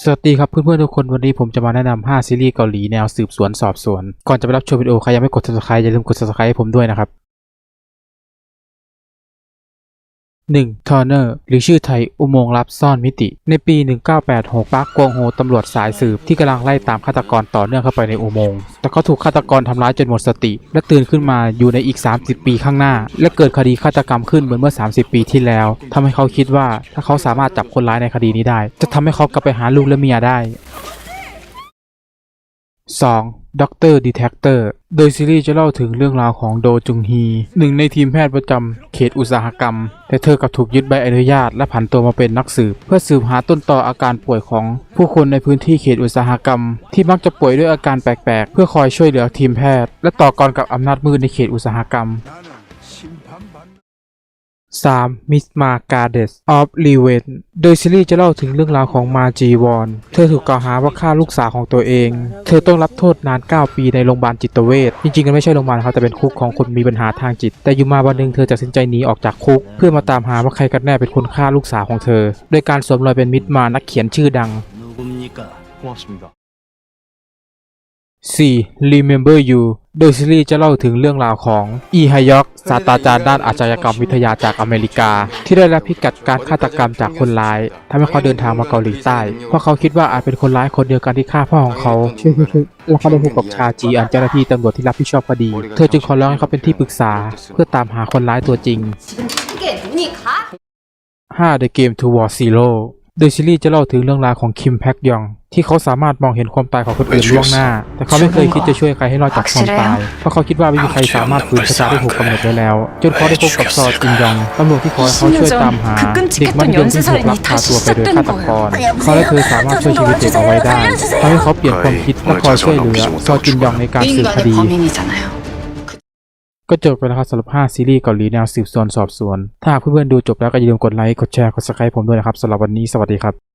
สวัสดีครับเพื่อนๆทุกคนวันนี้ผมจะมาแนะนำ5ซีรีส์เกาหลีแนวสืบสวนสอบสวน ก่อนจะไปรับชมวิดีโอใครยังไม่กด subscribe อย่าลืมกด subscribe ให้ผมด้วยนะครับ 1. Turner หรือชื่อไทยอุโมงค์ลับซ่อนมิติ ในปี 1986ปาร์คกวงโฮตำรวจสายสืบที่กำลังไล่ตามฆาตกรต่อเนื่องเข้าไปในอุโมงค์แต่เขาถูกฆาตกรทำร้ายจนหมดสติ และตื่นขึ้นมาอยู่ในอีก 30 ปีข้างหน้า และเกิดคดีฆาตกรรมขึ้นเหมือนเมื่อ 30 ปีที่แล้วทำให้เขาคิดว่าถ้าเขาสามารถจับคนร้ายในคดีนี้ได้ จะทำให้เขากลับไปหาลูกและเมียได้ 2. ด็อกเตอร์ดีเทคเตอร์โดยซีรีส์จะเล่าถึงเรื่องราวของโดจุงฮี หนึ่งในทีมแพทย์ประจำเขตอุตสาหกรรม แต่เธอกลับถูกยึดใบอนุญาตและผันตัวมาเป็นนักสืบ เพื่อสืบหาต้นตออาการป่วยของผู้คนในพื้นที่เขตอุตสาหกรรม ที่มักจะป่วยด้วยอาการแปลกๆ เพื่อคอยช่วยเหลือทีมแพทย์ และต่อกรกับอำนาจมืดในเขตอุตสาหกรรม 3. มิสมาการเดสออฟลีเวนโดยซีรีส์จะเล่าถึงเรื่องราวของมาจีวอน เธอถูกกล่าวหาว่าฆ่าลูกสาวของตัวเอง เธอต้องรับโทษนาน 9 ปีในโรงพยาบาลจิตเวช จริงๆก็ไม่ใช่โรงพยาบาลครับแต่เป็นคุกของคนมีปัญหาทางจิต แต่อยู่มาวันหนึ่งเธอจะตัดสินใจหนีออกจากคุก เพื่อมาตามหาว่าใครกันแน่เป็นคนฆ่าลูกสาวของเธอ โดยการสวมรอยเป็นมิสมานักเขียนชื่อดัง 4. Remember You โดยซีรีส์จะเล่าถึงเรื่องราวของอีไฮยอกศาสตราจารย์ด้านอาชญากรรมวิทยาจากอเมริกา ที่ได้รับพิกัดการฆาตกรรมจากคนร้าย ทำให้เขาเดินทางมาเกาหลีใต้ เพราะเขาคิดว่าอาจเป็นคนร้ายคนเดียวกันที่ฆ่าพ่อของเขา แล้วเขาได้พบกับชาจีอันเจ้าหน้าที่ตำรวจที่รับผิดชอบคดี เธอจึงขอร้องให้เขาเป็นที่ปรึกษา เพื่อตามหาคนร้ายตัวจริง 5. The Game to War Zero โดยซีรีส์จะเล่าถึงเรื่องราวของคิมแพ็กยอง ที่เขาสามารถมองเห็นความตายของคนอื่นล่วงหน้า แต่เขาไม่เคยคิดจะช่วยใครให้รอดจากความตาย เพราะเขาคิดว่าไม่มีใครสามารถฟื้นชะตาได้ถูกกำหนดไว้แล้ว จนเขาได้พบกับซอจินยองตำรวจที่คอยเขาช่วยตามหา เด็กมัธยมที่ถูกลักพาตัวไปโดยฆาตกร เขาได้เคยสามารถช่วยชีวิตเด็กเอาไว้ได้ทำให้เขาเปลี่ยนความคิดและคอยช่วยเหลือซอจินยองในการสืบคดีก็จบไปแล้วครับสำหรับ 5 ซีรีส์เกาหลีแนวสืบสวนสอบสวน ถ้าเพื่อนๆดูจบแล้วก็อย่าลืมกดไลค์ กดแชร์ กดซับสไครป์ผมด้วยนะครับสำหรับวันนี้สวัสดีครับ